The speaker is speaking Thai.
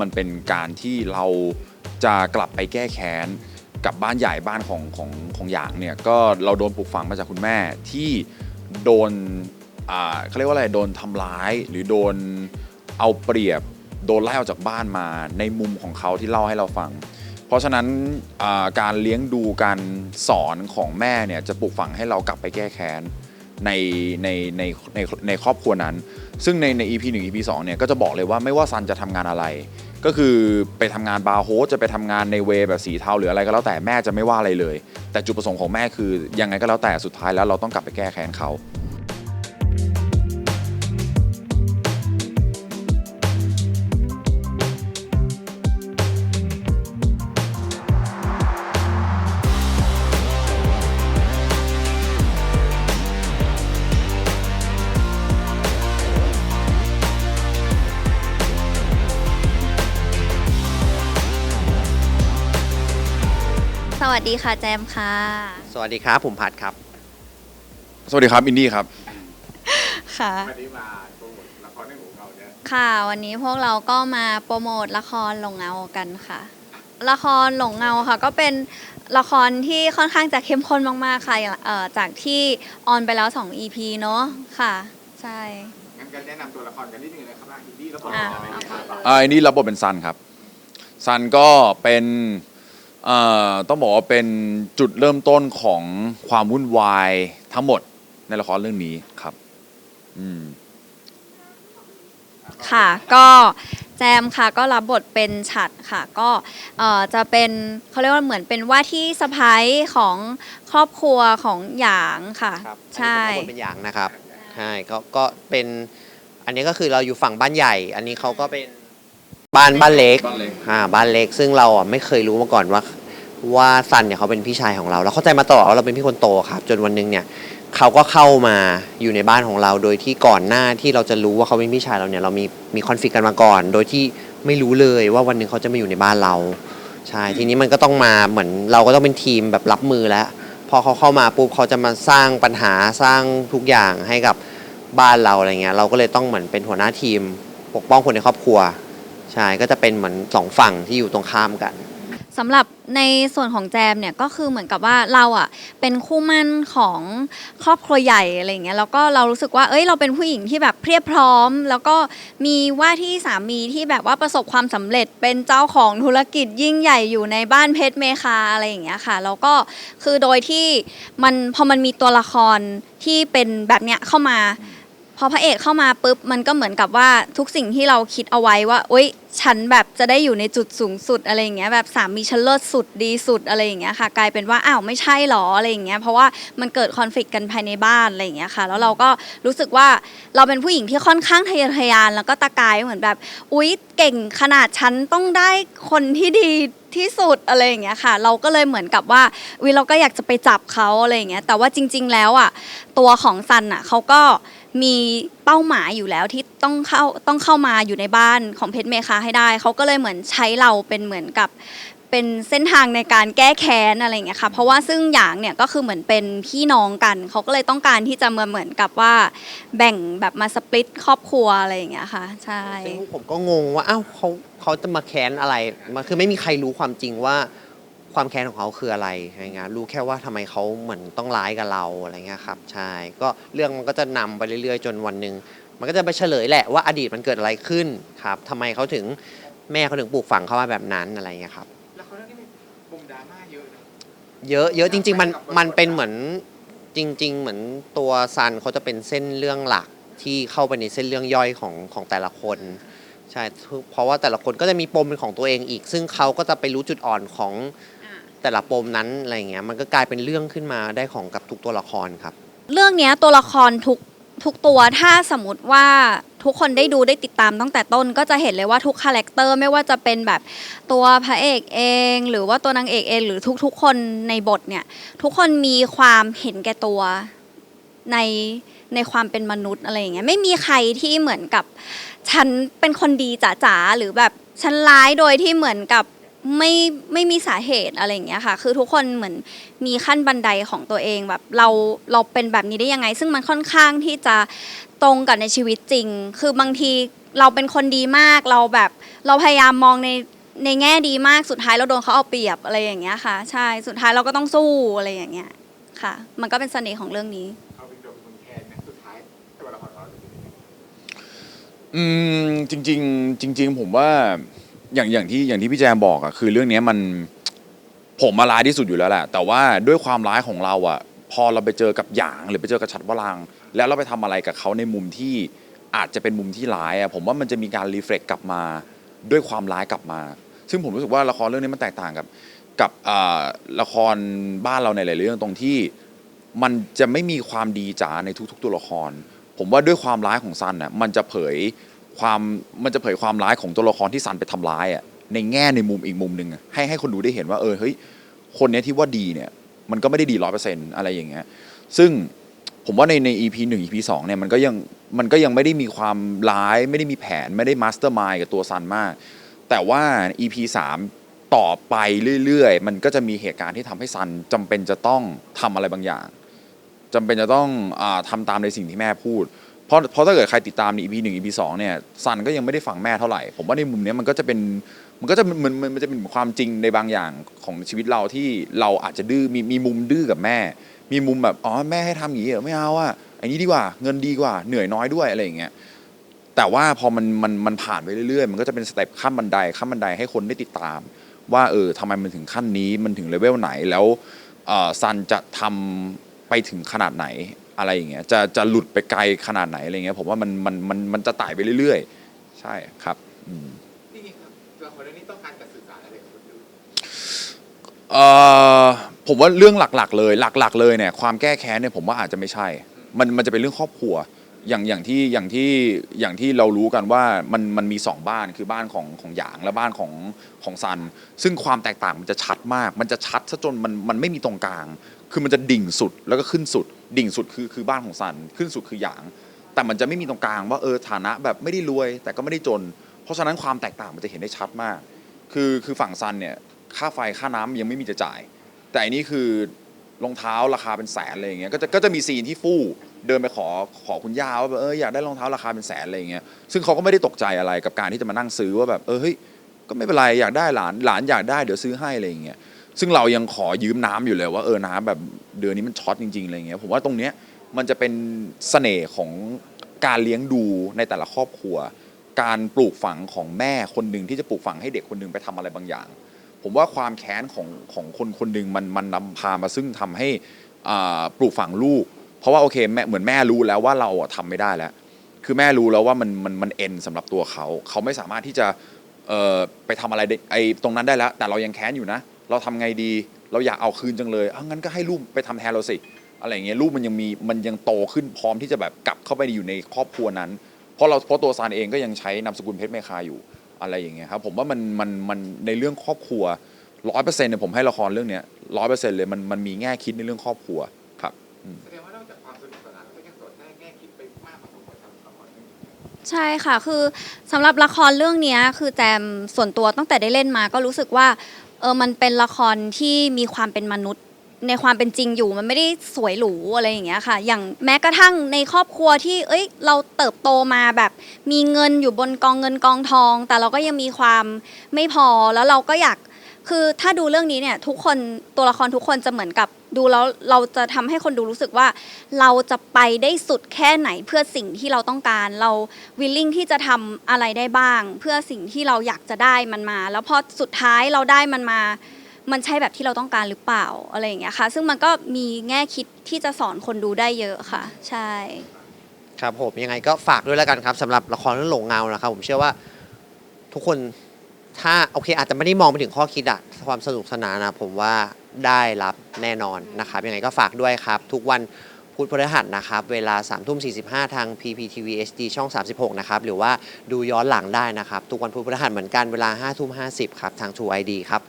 มันเป็นการที่เราจะกลับไปแก้แค้นกับบ้านใหญ่บ้านของของของหยางเนี่ยก็เราโดนปลูกฝังมาจากคุณแม่ที่โดนอ่าเขาเรียกว่าอะไรโดนทำร้าย หรือโดนเอาเปรียบโดนไล่ออกจากบ้านมาในมุมของเขาที่เล่าให้เราฟัง เพราะฉะนั้นอ่าการเลี้ยงดูการสอนของแม่เนี่ยจะปลูกฝังให้เรากลับไปแก้แค้นในในในในในครอบครัวนั้น ซึ่งในใน EP 1 EP 2เนี่ยก็จะบอกเลยว่าไม่ว่าซันจะทำงานอะไร ก็คือไปทำงานบาร์โฮสจะไปทำงานในเวแบบสีเทาหรืออะไรก็แล้วแต่แม่จะไม่ว่าอะไรเลย แต่จุดประสงค์ของแม่คือยังไงก็แล้วแต่สุดท้ายแล้วเราต้องกลับไปแก้แค้นเขา วัสดีค่ะแจมค่ะ สวัสดีครับผมพัดครับ สวัสดีครับอินดี้ครับ ค่ะวันนี้มาโปรโมทละครเรื่องของเราเนี่ยค่ะ วันนี้พวกเราก็มาโปรโมทละครหลงเงากันค่ะ ละครหลงเงาค่ะ ก็เป็นละครที่ค่อนข้างจะเข้มข้นมากๆค่ะเอ่อจากที่ออนไปแล้ว 2 EP เนาะค่ะ ใช่งั้นก็แนะนำตัวละครกันนิดนึงนะครับว่าอินดี้แล้วก็อะอะไรอย่างเงี้ยครับอ่าอินดี้รับบทเป็นซันครับซันก็เป็นเอ่อ ต้องบอกว่าเป็นจุดเริ่มต้นของความวุ่นวายทั้งหมดในละครเรื่องนี้ครับ อืม ค่ะ ก็แจมค่ะก็รับบทเป็นฉัดค่ะ ก็เอ่อจะเป็นเขาเรียกว่าเหมือนเป็นว่าที่สะพ้ายของครอบครัวของหยางค่ะ ครับใช่ อันนี้ผมรับบทเป็นอย่างนะครับใช่ก็ก็เป็น อันนี้ก็คือเราอยู่ฝั่งบ้านใหญ่ อันนี้เขาก็เป็น บ้านบ้านเล็กบ้านเล็ก อ่าบ้านเล็กซึ่งเราอะไม่เคยรู้มาก่อนว่า ว่าซันเนี่ยเขาเป็นพี่ชายของเรา เราเข้าใจมาตลอดว่าเราเป็นพี่คนโตครับจนวันหนึงเนี่ยเขาก็เข้ามาอยู่ในบ้านของเรา โดยที่ก่อนหน้าที่เราจะรู้ว่าเขาเป็นพี่ชายเราเนี่ยเรามีมีคอนฟ lict กันมาก่อน โดยที่ไม่รู้เลยว่าวันหนึ่งเขาจะมาอยู่ในบ้านเราใช่ทีนี้มันก็ต้องมาเหมือนเราก็ต้องเป็นทีมแบบรับมือแล้ว พอเขาเข้ามาปุ๊บเขาจะมาสร้างปัญหาสร้างทุกอย่างให้กับบ้านเราอะไรเงี้ยเราก็เลยต้องเหมือนเป็นหัวหน้าทีม ปกป้องคนในครอบครัว ใช่ก็จะเป็นเหมือนสองฝั่งที่อยู่ตรงข้ามกัน สำหรับในส่วนของแจมเนี่ยก็คือเหมือนกับว่าเราอะเป็นคู่มั่นของครอบครัวใหญ่อะไรอย่างเงี้ยแล้วก็เรารู้สึกว่าเอ้ยเราเป็นผู้หญิงที่แบบเพียบพร้อม แล้วก็มีว่าที่สามีที่แบบว่าประสบความสำเร็จเป็นเจ้าของธุรกิจยิ่งใหญ่อยู่ในบ้านเพชรเมคาอะไรอย่างเงี้ยค่ะแล้วก็คือโดยที่มันพอมันมีตัวละครที่เป็นแบบเนี้ยเข้ามา พอพระเอกเข้ามาปุ๊บมันก็เหมือนกับว่าทุกสิ่งที่เราคิดเอาไว้ว่าโอ๊ยฉันแบบจะได้อยู่ในจุดสูงสุดอะไรอย่างเงี้ยแบบสามีฉันเลิศสุดดีสุดอะไรอย่างเงี้ยค่ะ กลายเป็นว่าอ้าวไม่ใช่หรออะไรอย่างเงี้ยเพราะว่ามันเกิดคอนฟ lict กันภายในบ้านอะไรอย่างเงี้ยค่ะ แล้วเราก็รู้สึกว่าเราเป็นผู้หญิงที่ค่อนข้างทะเยอทะยาน แล้วก็ตะกายเหมือนแบบ อุ๊ยเก่งขนาดฉันต้องได้คนที่ดีที่สุดอะไรอย่างเงี้ยค่ะ เราก็เลยเหมือนกับว่าวิเราก็อยากจะไปจับเขาอะไรอย่างเงี้ยแต่ว่าจริง ๆ แล้วอะตัวของซันอะเขาก็ มีเป้าหมายอยู่แล้วที่ต้องเข้าต้องเข้ามาอยู่ในบ้านของเพชรเมคาให้ได้ เขาก็เลยเหมือนใช้เราเป็นเหมือนกับเป็นเส้นทางในการแก้แค้นอะไรอย่างเงี้ยค่ะ เพราะว่าซึ่งหยางเนี่ยก็คือเหมือนเป็นพี่น้องกัน เขาก็เลยต้องการที่จะมาเหมือนกับว่าแบ่งแบบมาสปลิตครอบครัวอะไรอย่างเงี้ยค่ะ ใช่ ซึ่งผมก็งงว่าอ้าวเขาเขาจะมาแค้นอะไรมันคือไม่มีใครรู้ความจริงว่า ความแค้นของเขาคืออะไรอะไรเงี้ยรู้แค่ว่าทำไมเขาเหมือนต้องร้ายกับเราอะไรเงี้ยครับใช่ก็เรื่องมันก็จะนำไปเรื่อยๆ จนวันหนึ่งมันก็จะไปเฉลยแหละว่าอดีตมันเกิดอะไรขึ้นครับทำไมเขาถึงแม่เขาถึงปลูกฝังเขามาแบบนั้นอะไรเงี้ยครับละครเรื่องนี้มีปมดราม่าเยอะนะเยอะเยอะจริง ๆ มันกับมันเป็นเหมือนจริง ๆ เหมือนตัวซันเขาจะเป็นเส้นเรื่องหลักที่เข้าไปในเส้นเรื่องย่อยของของแต่ละคนใช่เพราะว่าแต่ละคนก็จะมีปมเป็นของตัวเองอีก ซึ่งเขาก็จะไปรู้จุดอ่อนของ แต่ละปมนั้นอะไรเงี้ยมันก็กลายเป็นเรื่องขึ้นมาได้ของกับทุกตัวละครครับ เรื่องเนี้ยตัวละครทุกทุกตัวถ้าสมมติว่าทุกคนได้ดูได้ติดตามตั้งแต่ต้นก็จะเห็นเลยว่าทุกคาแรคเตอร์ไม่ว่าจะเป็นแบบตัวพระเอกเอง หรือว่าตัวนางเอกเองหรือทุก ๆ คนในบทเนี่ยทุกคนมีความเห็นแก่ตัวในในความเป็นมนุษย์อะไรอย่างเงี้ยไม่มีใครที่เหมือนกับ ฉันเป็นคนดีจ๋าๆหรือแบบฉันร้ายโดยที่เหมือนกับ ไม่ไม่มีสาเหตุอะไรอย่างเงี้ยค่ะ คือทุกคนเหมือนมีขั้นบันไดของตัวเองแบบเราเราเป็นแบบนี้ได้ยังไง ซึ่งมันค่อนข้างที่จะตรงกับในชีวิตจริง คือบางทีเราเป็นคนดีมากเราแบบเราพยายามมองในในแง่ดีมากสุดท้ายเราโดนเขาเอาเปรียบอะไรอย่างเงี้ยค่ะ ใช่สุดท้ายเราก็ต้องสู้อะไรอย่างเงี้ยค่ะ มันก็เป็นเสน่ห์ของเรื่องนี้เขาเป็นตัวเป็นคนแทนนะสุดท้ายตัวละครของเราจะเป็นยังไงอืมจริง ๆ จริง ๆ ผมว่า อย่างอย่างที่อย่างที่พี่แจมบอกอะคือเรื่องเนี้ยมันผมมาร้ายที่สุดอยู่แล้วแหละแต่ว่าด้วยความร้ายของเราอะพอเราไปเจอกับหยางหรือไปเจอกับชัดวรางค์แล้วเราไปทำอะไรกับเขาในมุมที่อาจจะเป็นมุมที่ร้ายอะผมว่ามันจะมีการรีเฟล็กกลับมาด้วยความร้ายกลับมา ซึ่งผมรู้สึกว่าละครเรื่องนี้มันแตกต่างกับกับอ่าละครบ้านเราในหลายเรื่องตรงที่มันจะไม่มีความดีจ๋าในทุก ๆ ตัวละคร ผมว่าด้วยความร้ายของซันน่ะมันจะเผย ความมันจะเผยความร้ายของตัวละครที่ซันไปทำร้ายอะในแง่ในมุมอีกมุมหนึ่งอะให้ให้คนดูได้เห็นว่าเออเฮ้ยคนเนี้ยที่ว่าดีเนี่ยมันก็ไม่ได้ดีร้อยเปอร์เซ็นต์อะไรอย่างเงี้ยซึ่งผมว่าในใน EP หนึ่ง EP สองเนี่ยมันก็ยังมันก็ยังไม่ได้มีความร้ายไม่ได้มีแผนไม่ได้มาสเตอร์มายกับตัวซันมาก แต่ว่า EP สามต่อไปเรื่อยๆ มันก็จะมีเหตุการณ์ที่ทำให้ซันจำเป็นจะต้องทำอะไรบางอย่าง จำเป็นจะต้องอาทำตามในสิ่งที่แม่พูด เพราะเพราะถ้าเกิดใครติดตามใน EP หนึ่ง EP สองเนี่ยซันก็ยังไม่ได้ฟังแม่เท่าไหร่ผมว่าในมุมเนี้ยมันก็จะเป็นมันก็จะมันมันมันจะเป็นความจริงในบางอย่างของชีวิตเราที่เราอาจจะดื้อมีมีมุมดื้อกับแม่ มีมุมแบบอ๋อแม่ให้ทำอย่างนี้เหรอไม่เอาอะอันนี้ดีกว่าเงินดีกว่าเหนื่อยน้อยด้วยอะไรอย่างเงี้ยแต่ว่าพอมันมันมันผ่านไปเรื่อยๆ มันก็จะเป็นสเต็ปขั้นบันไดขั้นบันไดให้คนได้ติดตาม ว่าเออทำไมมันถึงขั้นนี้มันถึงเลเวลไหนแล้วอ่อซันจะทำไปถึงขนาดไหน อะไรอย่างเงี้ยจะจะหลุดไปไกลขนาดไหนอะไรเงี้ยผมว่ามันมันมันมันจะไต่ไปเรื่อยๆ ใช่ครับอืมจริงๆครับตัวละครเรื่องนี้ต้องการจะสื่อสารอะไรกับคนดูเอ่อผมว่าเรื่องหลักๆ เลยหลัก ๆ เลยเนี่ยความแก้แค้นเนี่ยผมว่าอาจจะไม่ใช่ มันมันจะเป็นเรื่องครอบครัว อย่างอย่างที่อย่างที่อย่างที่เรารู้กันว่ามันมันมีสองบ้านคือบ้านของของหยางและบ้านของของซัน ซึ่งความแตกต่างมันจะชัดมาก มันจะชัดซะจนมันมันไม่มีตรงกลาง คือมันจะดิ่งสุดแล้วก็ขึ้นสุด ดิ่งสุดคือคือบ้านของซันขึ้นสุดคือหยาง แต่มันจะไม่มีตรงกลางว่าเออฐานะแบบไม่ได้รวย แต่ก็ไม่ได้จน เพราะฉะนั้นความแตกต่างมันจะเห็นได้ชัดมาก คือคือฝั่งซันเนี่ยค่าไฟค่าน้ำยังไม่มีจะจ่าย แต่อันนี้คือรองเท้าราคาเป็นแสนอะไรอย่างเงี้ยก็จะก็จะมีซีนที่ฟู่เดินไปขอขอคุณย่าว่าเอออยากได้รองเท้าราคาเป็นแสนอะไรอย่างเงี้ยซึ่งเขาก็ไม่ได้ตกใจอะไรกับการที่จะมานั่งซื้อว่าแบบเออเฮ้ยก็ไม่เป็นไรอยากได้หลานหลานอยากได้เดี๋ยวซื้อให้อะไรอย่างเงี้ย ซึ่งเรายังขอยืมน้ำอยู่เลยว่าเออน้ำแบบเดือนนี้มันช็อตจริงๆอะไรเงี้ยผมว่าตรงเนี้ยมันจะเป็นเสน่ห์ของการเลี้ยงดูในแต่ละครอบครัว การปลูกฝังของแม่คนหนึ่งที่จะปลูกฝังให้เด็กคนหนึ่งไปทำอะไรบางอย่าง ผมว่าความแค้นของของคนคนหนึ่งมันมันนำพามาซึ่งทำให้อ่าปลูกฝังลูก เพราะว่าโอเคแม่เหมือนแม่รู้แล้วว่าเราอะทำไม่ได้แล้ว คือแม่รู้แล้วว่ามันมันมันเอ็นสำหรับตัวเขา เขาไม่สามารถที่จะเอ่อไปทำอะไรได้ไอ้ตรงนั้นได้แล้ว แต่เรายังแค้นอยู่นะ เราทำไงดี เราอยากเอาคืนจังเลยเอางั้นก็ให้ลูกไปทำแทนเราสิอะไรอย่างเงี้ยลูกมันยังมีมันยังโตขึ้นพร้อมที่จะแบบกลับเข้าไปอยู่ในครอบครัวนั้น เพราะเราเพราะตัวซานเองก็ยังใช้นามสกุลเพชรเมคาอยู่อะไรอย่างเงี้ยครับผมว่ามันมันมันในเรื่องครอบครัวร้อยเปอร์เซ็นต์เนี่ยผมให้ละครเรื่องเนี้ยร้อยเปอร์เซ็นต์เลยมันมันมีแง่คิดในเรื่องครอบครัวครับแสดงว่านอกจากความสนุกสนานแล้วก็ยังสอดได้แง่คิดไปมากกว่าทั้งหมดทั้งละครเรื่องนี้ใช่ค่ะคือสำหรับละครเรื่องเนี้ยคือแจมส่วนตัวตั้งแต่ได้เล่นมาก็รู้สึกว่า เออมันเป็นละครที่มีความเป็นมนุษย์ ในความเป็นจริงอยู่มันไม่ได้สวยหรูอะไรอย่างเงี้ยค่ะ อย่างแม้กระทั่งในครอบครัวที่ เอ้ย เราเติบโตมาแบบมีเงินอยู่บนกองเงินกองทอง แต่เราก็ยังมีความไม่พอแล้วเราก็อยาก คือถ้าดูเรื่องนี้เนี่ยทุกคนตัวละครทุกคนจะเหมือนกับดูแล้วเราจะทำให้คนดูรู้สึกว่า เราจะไปได้สุดแค่ไหนเพื่อสิ่งที่เราต้องการ เราวิลลิ่งที่จะทำอะไรได้บ้าง เพื่อสิ่งที่เราอยากจะได้มันมา แล้วพอสุดท้ายเราได้มันมา มันใช่แบบที่เราต้องการหรือเปล่าอะไรอย่างเงี้ยค่ะ ซึ่งมันก็มีแง่คิดที่จะสอนคนดูได้เยอะค่ะ ใช่ ครับผมยังไงก็ฝากด้วยแล้วกันครับสำหรับละครเรื่องหลงเงานะครับผมเชื่อว่าทุกคน ถ้าโอเคอาจจะไม่ได้มองไปถึงข้อคิดอะความสนุกสนานนะผมว่าได้รับแน่นอนนะครับยังไงก็ฝากด้วยครับ ทุกวันพุธพฤหัสนะครับ เวลา3ามทุ่มสีทาง PPTV HD ช่อง 36 นะครับ หรือว่าดูย้อนหลังได้นะครับ ทุกวันพุธพฤหัสเหมือนกันเวลา5้าทุ่มห้ครับ ทาง True ID ครับ